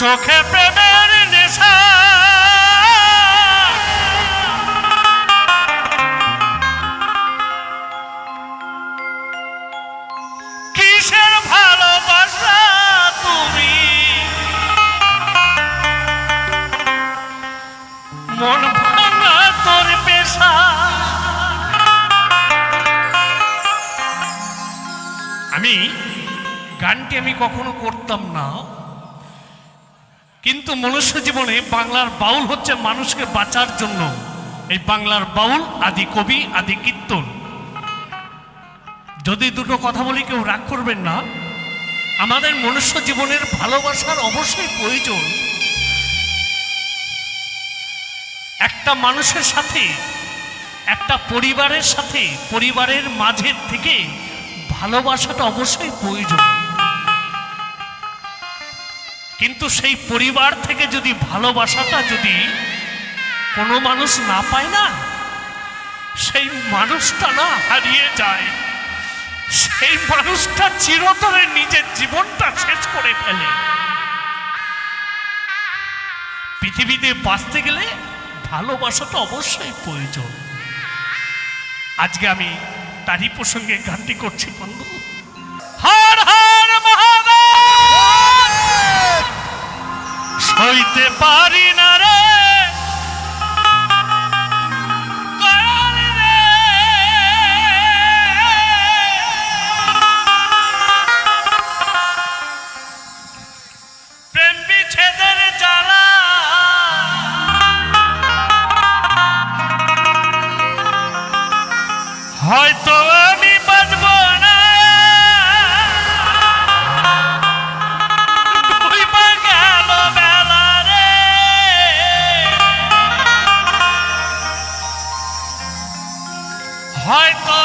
চোখে প্রেমের নেশা। কিসের ভালোবাসা তুমি? মন ভাঙা তোর পেশা। আমি গানটি আমি কখনো করতাম না। কিন্তু মনুষ্য জীবনে বাংলার বাউল হচ্ছে মানুষকে বাঁচার জন্য। এই বাংলার বাউল, আদি কবি, আদি কীর্তন। যদি দুটো কথা বলি, কেউ রাগ করবেন না। আমাদের মনুষ্য জীবনের ভালোবাসার অবশ্যই প্রয়োজন। একটা মানুষের সাথে, একটা পরিবারের সাথে, পরিবারের মাঝের থেকে ভালোবাসাটা অবশ্যই প্রয়োজন। কিন্তু সেই পরিবার থেকে যদি ভালোবাসাটা যদি কোনো মানুষ না পায় না, সেই মানুষটা না হারিয়ে যায়। সেই মানুষটা চিরতরে নিজের জীবনটা শেষ করে ফেলে। পৃথিবীতে বাঁচতে গেলে ভালোবাসাটা অবশ্যই প্রয়োজন। আজকে আমি তারই প্রসঙ্গে গানটি করছি বন্ধু। হর হর মহাদেব সইতে পারি হয়তো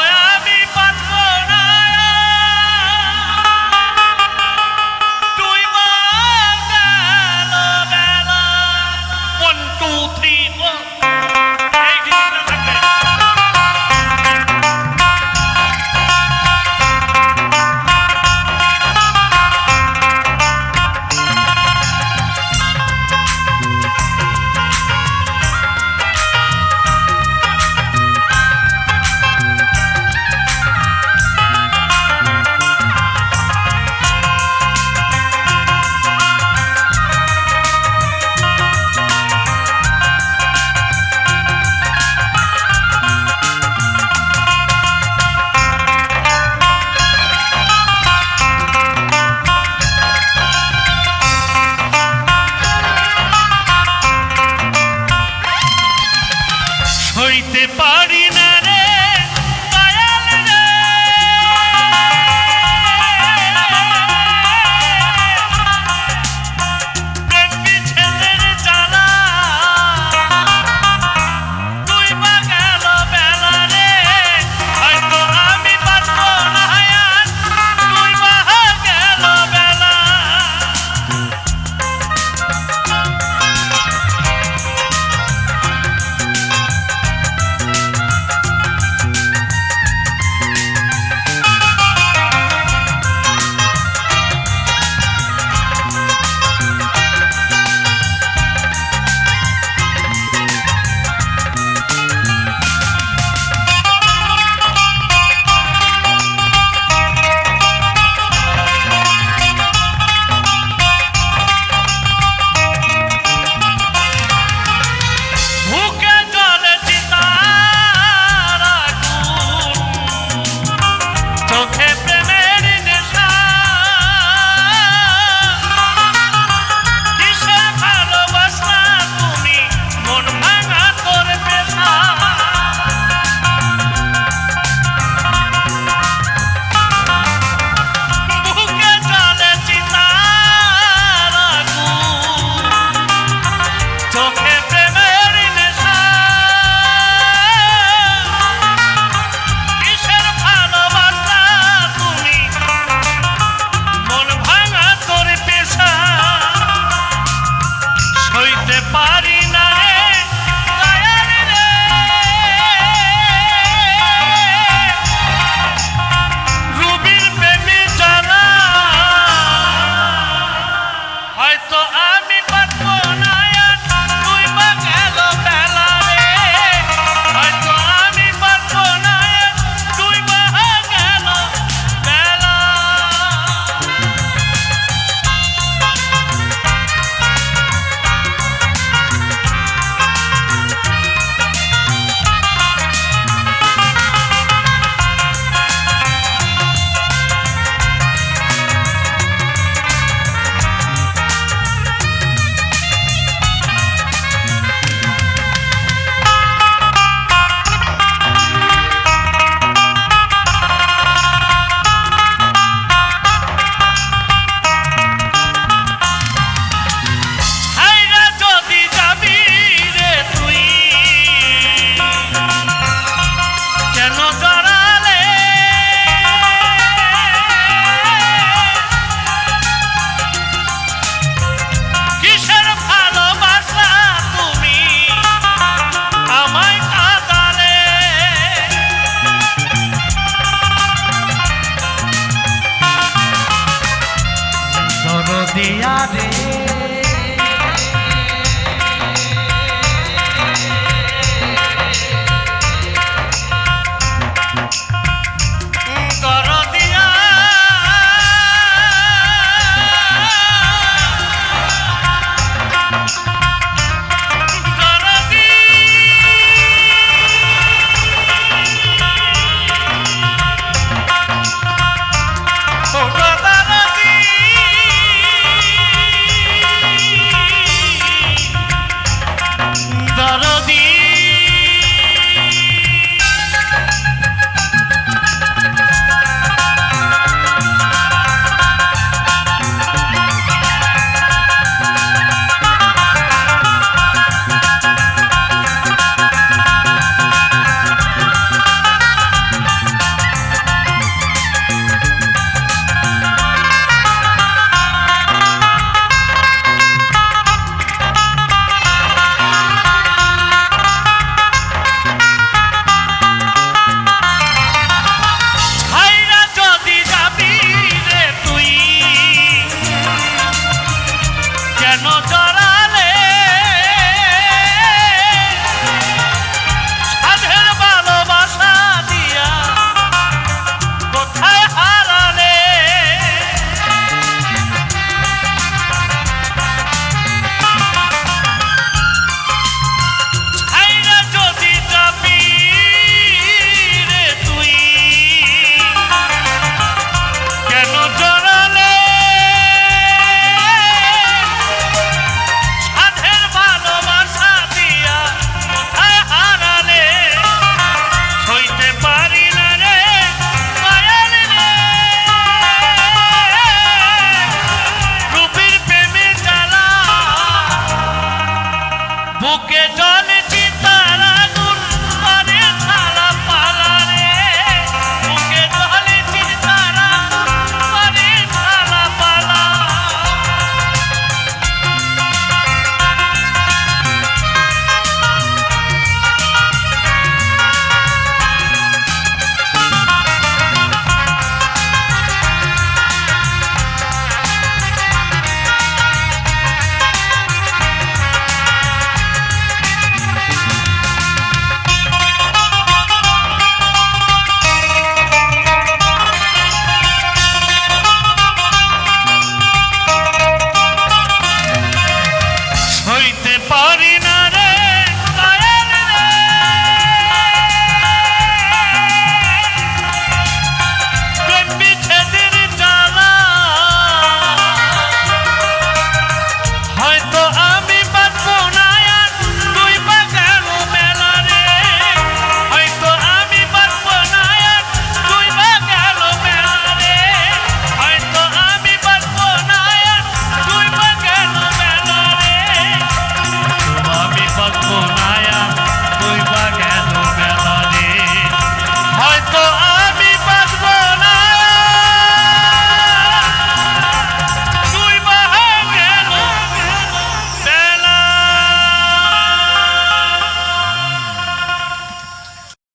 done it.